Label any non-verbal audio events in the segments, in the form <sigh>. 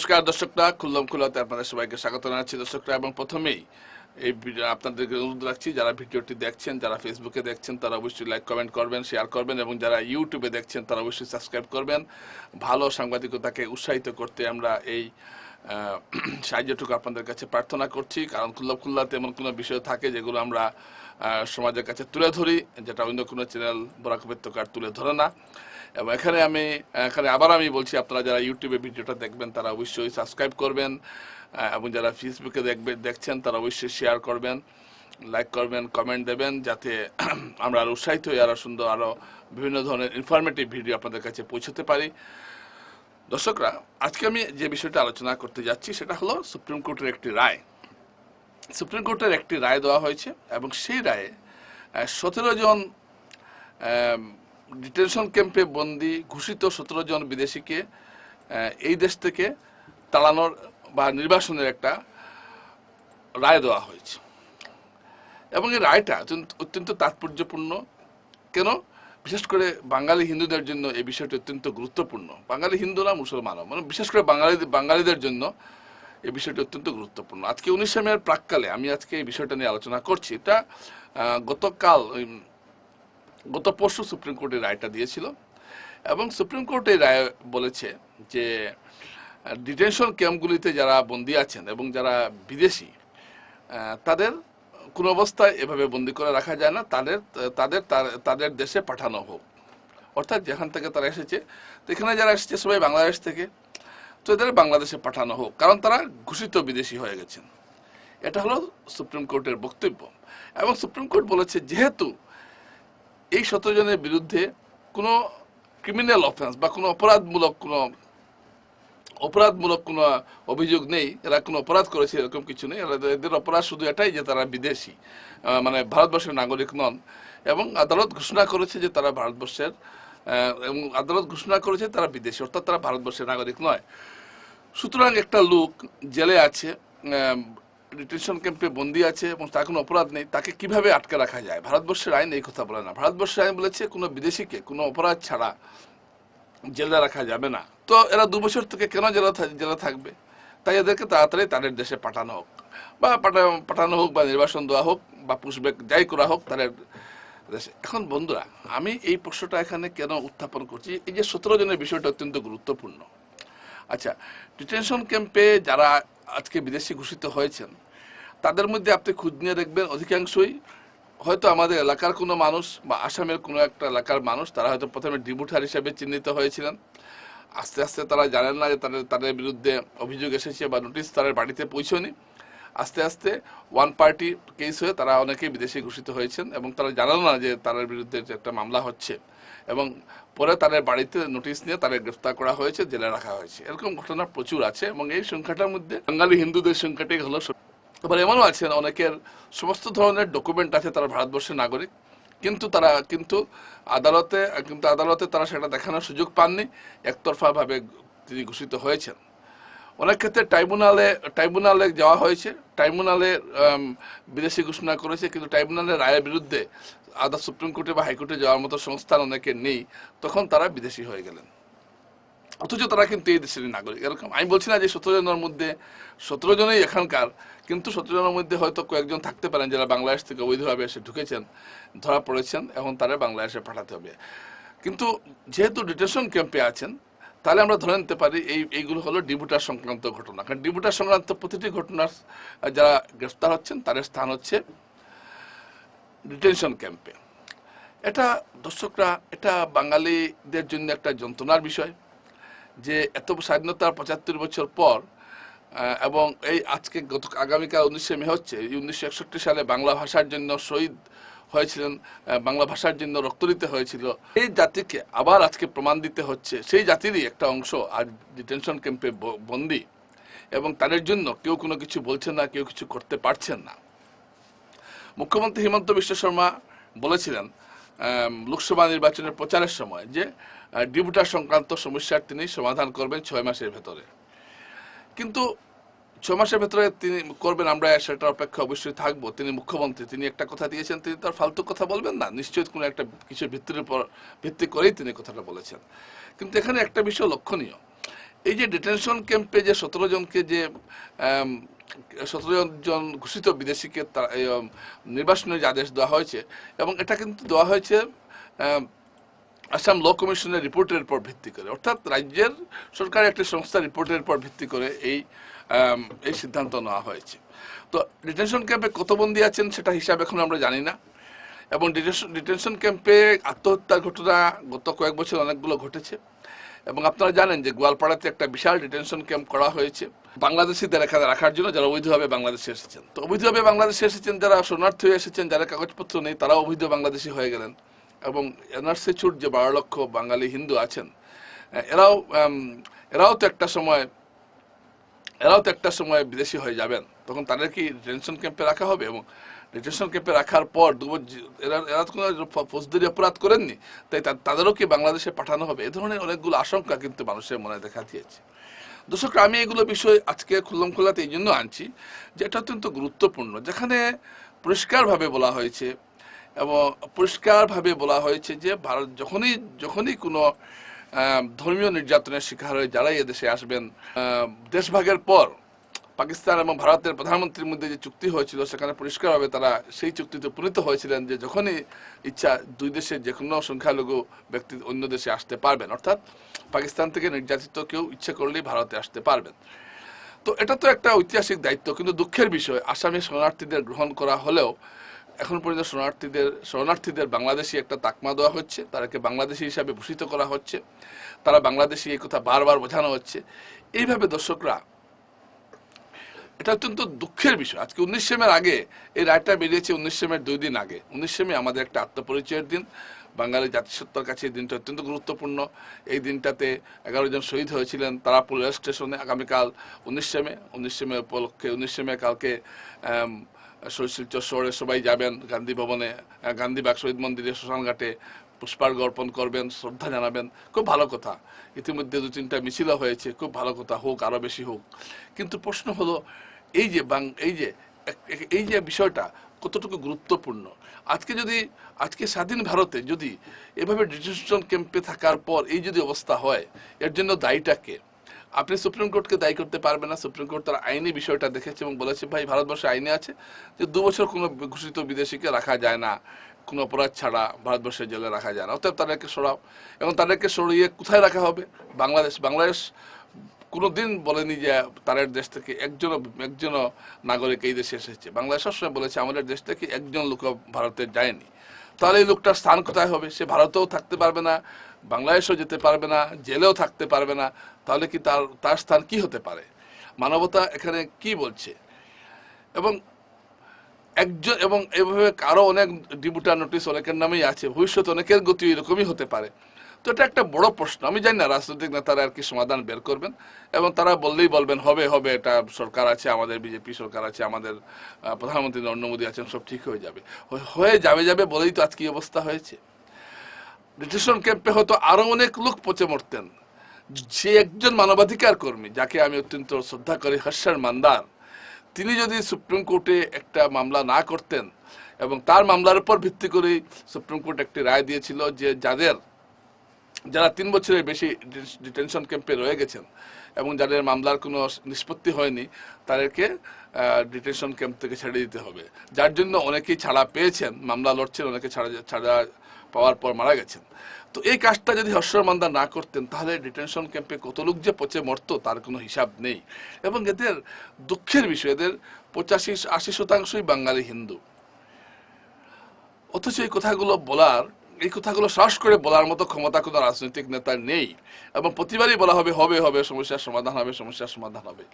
নমস্কার দর্শকরা খুল্লম খুল্লাতে আপনাদের সবাইকে স্বাগত জানাচ্ছি দর্শকরা এবং প্রথমেই এই ভিডিও আপনাদেরকে অনুরোধ রাখছি, যারা ভিডিওটি দেখছেন, যারা ফেসবুকে দেখছেন, তারা অবশ্যই লাইক কমেন্ট করবেন শেয়ার করবেন, এবং যারা ইউটিউবে দেখছেন, তারা অবশ্যই সাবস্ক্রাইব করবেন। ভালো সাংবাদিকতাকে উৎসাহিত করতে আমরা এই সাহায্যটুকু আপনাদের কাছে প্রার্থনা করছি। কারণ খুল্লা খুল্লাতে এমন কোনো বিষয় থাকে যেগুলো আমরা সমাজের কাছে তুলে ধরি, যেটা অন্য কোনো চ্যানেল বরাক তুলে ধরে না। এবং এখানে আমি, এখানে আবার আমি বলছি, আপনারা যারা ইউটিউবে ভিডিওটা দেখবেন, তারা অবশ্যই সাবস্ক্রাইব করবেন এবং যারা ফেসবুকে দেখবে, দেখছেন, তারা অবশ্যই শেয়ার করবেন লাইক করবেন কমেন্ট দেবেন, যাতে <clears throat> আমরা আরও উৎসাহিত হয়ে আরও সুন্দর আরও বিভিন্ন ধরনের ইনফরমেটিভ ভিডিও আপনাদের কাছে পৌঁছতে পারি। দর্শকরা, আজকে আমি যে বিষয়টা আলোচনা করতে যাচ্ছি, সেটা হলো সুপ্রিম কোর্টের একটি রায়। সুপ্রিম কোর্টের একটি রায় দেওয়া হয়েছে, এবং সেই রায়ে সতেরো জন ডিটেনশন ক্যাম্পে বন্দি ঘোষিত সতেরো জন বিদেশিকে এই দেশ থেকে তাড়ানোর বা নির্বাসনের একটা রায় দেওয়া হয়েছে। এবং এই রায়টা অত্যন্ত- তাৎপর্যপূর্ণ। কেন? বিশেষ করে বাঙালি হিন্দুদের জন্য এই বিষয়টি অত্যন্ত গুরুত্বপূর্ণ। বাঙালি হিন্দুরা মুসলমানও মানে বিশেষ করে বাঙালি বাঙালিদের জন্য এই বিষয়টি অত্যন্ত গুরুত্বপূর্ণ। আজকে উনিশে মেয়ের প্রাককালে আমি আজকে এই বিষয়টা নিয়ে আলোচনা করছি। এটা গতকাল গত পরশু সুপ্রিম কোর্ট এই রায়টা দিয়েছিল এবং সুপ্রিম কোর্ট এই রায় বলেছে যে ডিটেনশন ক্যাম্পগুলিতে যারা বন্দী আছেন এবং যারা বিদেশি তাদের কোনো অবস্থায় এভাবে বন্দি করে রাখা যায় না। তাদের তাদের তাদের দেশে পাঠানো হোক। অর্থাৎ যেখান থেকে তারা এসেছে তো এখানে যারা এসেছে সবাই বাংলাদেশ থেকে। তো এদের বাংলাদেশে পাঠানো হোক, কারণ তারা ঘোষিত বিদেশি হয়ে গেছেন। এটা হলো সুপ্রিম কোর্টের বক্তব্য। এবং সুপ্রিম কোর্ট বলেছে, যেহেতু এই সতেরো জনের বিরুদ্ধে কোনো ক্রিমিনাল অফেন্স বা কোনো অপরাধমূলক কোনো অপরাধমূলক কোনো অভিযোগ নেই, এরা কোনো অপরাধ করেছে, এরকম কিছু নেই। এদের অপরাধ শুধু এটাই যে তারা বিদেশি মানে ভারতবর্ষের নাগরিক নন এবং আদালত ঘোষণা করেছে যে তারা ভারতবর্ষের এবং আদালত ঘোষণা করেছে তারা বিদেশি, অর্থাৎ তারা ভারতবর্ষের নাগরিক নয়। সুতরাং একটা লোক জেলে আছে ডিটেনশন ক্যাম্পে বন্দি আছে এবং তার কোনো অপরাধ নেই, তাকে কীভাবে আটকে রাখা যায়? ভারতবর্ষের আইন এই কথা বলে না। ভারতবর্ষের আইন বলেছে, কোনো বিদেশিকে কোনো অপরাধ ছাড়া জেলে রাখা যাবে না। তো এরা দু বছর থেকে কেন জেলা জেলে থাকবে? তাই এদেরকে তাড়াতাড়ি তাদের দেশে পাঠানো হোক, বা পাঠানো হোক, বা নির্বাসন দেওয়া হোক, বা পুষবেক যাই করা হোক, তাদের দেশে। এখন বন্ধুরা, আমি এই প্রশ্নটা এখানে কেন উত্থাপন করছি? এই যে সতেরো জনের বিষয়টা অত্যন্ত গুরুত্বপূর্ণ। আচ্ছা ডিটেনশন ক্যাম্পে যারা আজকে বিদেশে ঘোষিত হয়েছেন, তাদের মধ্যে আপনি খুঁজ নিয়ে দেখবেন অধিকাংশই হয়তো আমাদের এলাকার কোনো মানুষ বা আসামের কোনো একটা এলাকার মানুষ, তারা হয়তো প্রথমে ডিবুটার হিসেবে চিহ্নিত হয়েছিলেন। আস্তে আস্তে তারা জানেন না যে তাদের তাদের বিরুদ্ধে অভিযোগ এসেছে বা নোটিশ তাদের বাড়িতে পৌঁছয়নি। আস্তে আস্তে ওয়ান পার্টি কেস হয়ে তারা অনেকেই বিদেশে ঘোষিত হয়েছেন এবং তারা জানেন না যে তার বিরুদ্ধে যে একটা মামলা হচ্ছে। এবং পরে তাদের বাড়িতে নোটিশ নিয়ে তাদের গ্রেফতার করা হয়েছে, জেলে রাখা হয়েছে। এরকম ঘটনা প্রচুর আছে এবং এই সংখ্যাটার মধ্যে বাঙালি হিন্দুদের সংখ্যাটাই হলো আবার এমনও আছেন অনেকের সমস্ত ধরনের ডকুমেন্ট আছে তারা ভারতবর্ষের নাগরিক, কিন্তু তারা, কিন্তু আদালতে কিন্তু আদালতে তারা সেটা দেখানোর সুযোগ পাননি। একতরফাভাবে তিনি ঘোষিত হয়েছেন। অনেক ক্ষেত্রে ট্রাইব্যুনালে ট্রাইব্যুনালে যাওয়া হয়েছে। ট্রাইব্যুনালে বিদেশি ঘোষণা করেছে, কিন্তু ট্রাইব্যুনালের রায়ের বিরুদ্ধে আদা সুপ্রিম কোর্টে বা হাইকোর্টে যাওয়ার মতো সংস্থান অনেকে নেই। তখন তারা বিদেশি হয়ে গেলেন। অথচ তারা কিন্তু এই দেশের নাগরিক। এরকম আমি বলছি না যে সতেরো জনের মধ্যে, সতেরো জনই এখানকার, কিন্তু সতেরো জনের মধ্যে হয়তো কয়েকজন থাকতে পারেন যারা বাংলাদেশ থেকে অবৈধভাবে এসে ঢুকেছেন, ধরা পড়েছেন, এখন তারা বাংলাদেশে পাঠাতে হবে। কিন্তু যেহেতু ডিটেনশন ক্যাম্পে আছেন তাহলে আমরা ধরে নিতে পারি এই, এইগুলো হলো ডিবুটার সংক্রান্ত ঘটনা। কারণ ডিবুটার সংক্রান্ত প্রতিটি ঘটনার যারা গ্রেফতার হচ্ছেন, তাদের স্থান হচ্ছে ডিটেনশন ক্যাম্পে। এটা দর্শকরা, এটা বাঙালিদের জন্য একটা যন্ত্রণার বিষয় যে এত স্বাধীনতার পঁচাত্তর বছর পর এবং এই আজকে গত, আগামীকাল উনিশে মে হচ্ছে, এই উনিশশো একষট্টি সালে বাংলা ভাষার জন্য শহীদ হয়েছিলেন বাংলা ভাষার জন্য রক্ত দিতে হয়েছিল। এই জাতিকে আবার আজকে প্রমাণ দিতে হচ্ছে। সেই জাতিরই একটা অংশ আজ ডিটেনশন ক্যাম্পে বন্দি এবং তাদের জন্য কেউ কোনো কিছু বলছেন না কেউ কিছু করতে পারছেন না। মুখ্যমন্ত্রী হিমন্ত বিশ্ব শর্মা বলেছিলেন লোকসভা নির্বাচনের প্রচারের সময় যে আহ, ডিবুটার সংক্রান্ত সমস্যার তিনি সমাধান করবেন ছয় মাসের ভেতরে। কিন্তু ছয় মাসের ভেতরে তিনি করবেন, আমরা সেটা অপেক্ষা অবশ্যই থাকব। তিনি মুখ্যমন্ত্রী, তিনি একটা কথা দিয়েছেন, তিনি তার ফালতু কথা বলবেন না। নিশ্চয়ই কোনো একটা কিছু ভিত্তির উপর, ভিত্তি করেই তিনি কথাটা বলেছেন। কিন্তু এখানে একটা বিষয় লক্ষণীয়। এই যে ডিটেনশন ক্যাম্পে যে সতেরো জনকে যে সতেরো জন ঘোষিত বিদেশিকে নির্বাসনের যে আদেশ দেওয়া হয়েছে, এবং এটা কিন্তু দেওয়া হয়েছে আসাম ল কমিশনের রিপোর্টের উপর ভিত্তি করে। অর্থাৎ রাজ্যের সরকারি একটি সংস্থার রিপোর্টের উপর ভিত্তি করে এই এই সিদ্ধান্ত নেওয়া হয়েছে। তো ডিটেনশন ক্যাম্পে কত বন্দী আছেন সেটা হিসাব এখন আমরা জানি না। এবং ডিটেনশন- ডিটেনশন ক্যাম্পে আত্মহত্যার ঘটনা গত কয়েক বছর অনেকগুলো ঘটেছে। এবং আপনারা জানেন যে গোয়ালপাড়াতে একটা বিশাল ডিটেনশন ক্যাম্প করা হয়েছে। বাংলাদেশিদের এখানে রাখার জন্য যারা অবৈধভাবে বাংলাদেশে এসেছেন। তো অবৈধভাবে বাংলাদেশে এসেছেন, যারা শরণার্থী হয়ে এসেছেন, যারা কাগজপত্র নেই, তারাও অবৈধ বাংলাদেশি হয়ে গেলেন। এবং এনআরসি ছুট যে বারো লক্ষ বাঙালি হিন্দু আছেন এরাও এরাও তো একটা সময় এরাও তো একটা সময় বিদেশি হয়ে যাবেন। তখন তাদের কি ডিটেনশন ক্যাম্পে রাখা হবে? এবং ডিটেনশন ক্যাম্পে রাখার পর দু এরা এরা তো কোনো ফৌজদারি অপরাধ করেননি। তাই তাদেরও কি বাংলাদেশে পাঠানো হবে? এ ধরনের অনেকগুলো আশঙ্কা কিন্তু মানুষের মনে দেখা দিয়েছে। দর্শক, আমি এগুলো বিষয় আজকে খুল্লম খোলাতে এই জন্য আনছি যে এটা অত্যন্ত গুরুত্বপূর্ণ। যেখানে পরিষ্কারভাবে বলা হয়েছে এবং পরিষ্কারভাবে বলা হয়েছে যে ভারত যখনই যখনই কোনো ধর্মীয় নির্যাতনের শিকার হয়ে যারাই এদেশে আসবেন দেশভাগের পর পাকিস্তান এবং ভারতের প্রধানমন্ত্রীর মধ্যে যে চুক্তি হয়েছিল, সেখানে পরিষ্কারভাবে তারা সেই চুক্তিতে উপনীত হয়েছিলেন যে যখনই ইচ্ছা দুই দেশের যে কোনো সংখ্যালঘু ব্যক্তি অন্য দেশে আসতে পারবেন। অর্থাৎ পাকিস্তান থেকে নির্যাতিত কেউ ইচ্ছে করলেই ভারতে আসতে পারবেন। তো এটা তো একটা ঐতিহাসিক দায়িত্ব, কিন্তু দুঃখের বিষয়, আসামি শরণার্থীদের গ্রহণ করা হলেও এখন পর্যন্ত শরণার্থীদের শরণার্থীদের বাংলাদেশি একটা তাকমা দেওয়া হচ্ছে, তাদেরকে বাংলাদেশি হিসাবে ভূষিত করা হচ্ছে, তারা বাংলাদেশি এই কথা বারবার বোঝানো হচ্ছে। এইভাবে দর্শকরা, এটা অত্যন্ত দুঃখের বিষয়। আজকে উনিশ সেমের আগে এই রায়টা বেরিয়েছে উনিশ সেমের দুই দিন আগে। উনিশ সেমে আমাদের একটা আত্মপরিচয়ের দিন। বাঙালি জাতিসত্তার কাছে এই দিনটা অত্যন্ত গুরুত্বপূর্ণ। এই দিনটাতে এগারো জন শহীদ হয়েছিলেন তারাপুর রেল স্টেশনে আগামীকাল উনিশ সেমে। উনিশ সেমে উপলক্ষে, উনিশ সেমে কালকে শিলচর শহরে সবাই যাবেন, গান্ধী ভবনে গান্ধীবাগ শহীদ মন্দিরে, শ্মশানঘাটে পুষ্পার্ঘ অর্পণ করবেন, শ্রদ্ধা জানাবেন। খুব ভালো কথা। ইতিমধ্যে দু তিনটা মিছিলও হয়েছে, খুব ভালো কথা, হোক আরও বেশি হোক। কিন্তু প্রশ্ন হলো, এই যে বাং, এই যে এই যে বিষয়টা কতটুকু গুরুত্বপূর্ণ? আজকে যদি, আজকে স্বাধীন ভারতে যদি এভাবে ডিটেনশন ক্যাম্পে থাকার পর এই যদি অবস্থা হয়, এর জন্য দায়ীটা কে? আপনি সুপ্রিম কোর্টকে দায়ী করতে পারবেন না। সুপ্রিম কোর্ট তার আইনি বিষয়টা দেখেছে এবং বলেছে, ভাই, ভারতবর্ষে আইনে আছে। যে দু বছর কোনো ঘোষিত বিদেশিকে রাখা যায় না, কোনো অপরাধ ছাড়া ভারতবর্ষের জেলে রাখা যায় না। অতএব তাদেরকে সরাও এবং তাদেরকে সরিয়ে কোথায় রাখা হবে? বাংলাদেশ বাংলাদেশ কোনোদিন বলেনি যে তাদের দেশ থেকে একজন একজন নাগরিক এই দেশে এসেছে। বাংলাদেশ সবসময় বলেছে, আমাদের দেশ থেকে একজন লোক ভারতে যায়নি। তাহলে এই লোকটার স্থান কোথায় হবে? সে ভারতেও থাকতে পারবে না। বাংলাদেশেও যেতে পারবে না, জেলেও থাকতে পারবে না, তাহলে কি তার তার স্থান কি হতে পারে? মানবতা এখানে কি বলছে? এবং একজন, এবং এভাবে কারও অনেক ডিবুটার নোটিশ অনেকের নামেই আছে ভবিষ্যৎ অনেকের গতি এরকমই হতে পারে। তো এটা একটা বড় প্রশ্ন, আমি জানি না, রাজনৈতিক নেতারা আর কি সমাধান বের করবেন, এবং তারা বললেই বলবেন, হবে হবে, এটা সরকার আছে, আমাদের বিজেপি সরকার আছে, আমাদের প্রধানমন্ত্রী নরেন্দ্র মোদী আছেন, সব ঠিক হয়ে যাবে। হয়ে- হয়ে যাবে যাবে বলেই তো আজকে অবস্থা হয়েছে। ডিটেনশন ক্যাম্পে হয়তো আরও অনেক লোক পচে মরতেন। সে একজন মানবাধিকার কর্মী, যাকে আমি অত্যন্ত শ্রদ্ধা করি হর্ষার মান্দার তিনি যদি সুপ্রিম কোর্টে একটা মামলা না করতেন এবং তার মামলার উপর ভিত্তি করে সুপ্রিম কোর্ট একটি রায় দিয়েছিল যে যাদের, যারা তিন বছরের বেশি ডিটেনশন ক্যাম্পে রয়ে গেছেন এবং যাদের মামলার কোনো নিষ্পত্তি হয়নি, তাদেরকে ডিটেনশন ক্যাম্প থেকে ছেড়ে দিতে হবে। যার জন্য অনেকেই ছাড়া পেয়েছেন, মামলা লড়ছেন, অনেকে ছাড়া ছাড়া পাওয়ার পর মারা গেছেন। তো এই কাজটা যদি হর্ষর মান্দা না করতেন, তাহলে ডিটেনশন ক্যাম্পে কত লোক যে পচে মরতো, তার কোনো হিসাব নেই। এবং এদের দুঃখের বিষয়, এদের পঁচাশি, আশি শতাংশই বাঙালি হিন্দু। অথচ এই কথাগুলো বলার, এই কথাগুলো শ্বাস করে বলার মতো ক্ষমতা কোনো রাজনৈতিক নেতার নেই। এবং প্রতিবারই বলা হবে হবে হবে, সমস্যার সমাধান হবে, সমস্যার সমাধান হবে।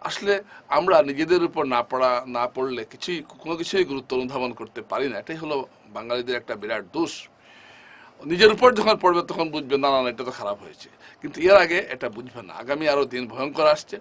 আসলে আমরা নিজেদের উপর না পড়া, না পড়লে কিছুই, কোনো কিছুই গুরুত্ব অনুধাবন করতে পারি না। এটাই হলো বাঙালিদের একটা বিরাট দোষ। নিজের উপর যখন পড়বে, তখন বুঝবে, না না এটা তো খারাপ হয়েছে। কিন্তু এর আগে এটা বুঝবে না। আগামী আরও দিন ভয়ঙ্কর আসছে।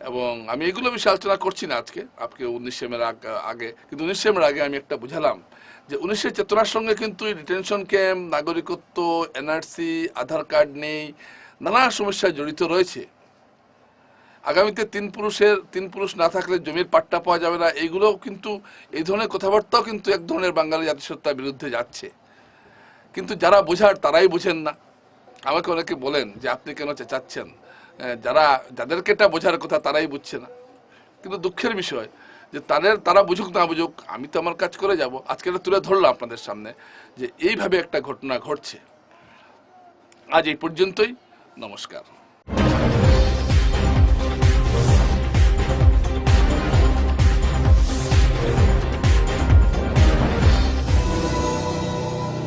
এবং আমি এগুলো বিষয়ে আলোচনা করছি না আজকে। আপনি উনিশ সেমের আগ- কিন্তু উনিশ সেমের আগে আমি একটা বুঝালাম যে উনিশের চেতনার সঙ্গে কিন্তু ডিটেনশন ক্যাম্প নাগরিকত্ব এনআরসি আধার কার্ড নেই, নানা সমস্যায় জড়িত রয়েছে। আগামীতে তিন পুরুষের, তিন পুরুষ না থাকলে জমির পাট্টা পাওয়া যাবে না। এইগুলোও কিন্তু, এই ধরনের কথাবার্তাও কিন্তু এক ধরনের বাঙালি জাতিসত্তার বিরুদ্ধে যাচ্ছে। কিন্তু যারা বোঝার তারাই বোঝেন না। আমাকে অনেকে বলেন যে, আপনি কেন চেঁচাচ্ছেন? যারা, যাদেরকে এটা বোঝার কথা তারাই বুঝছে না। কিন্তু দুঃখের বিষয় যে, তাদের, তারা বুঝুক না বুঝুক, আমি তো আমার কাজ করে যাব। আজকে এটা তুলে ধরলাম আপনাদের সামনে যে, এইভাবে একটা ঘটনা ঘটছে। আজ এই পর্যন্তই। নমস্কার।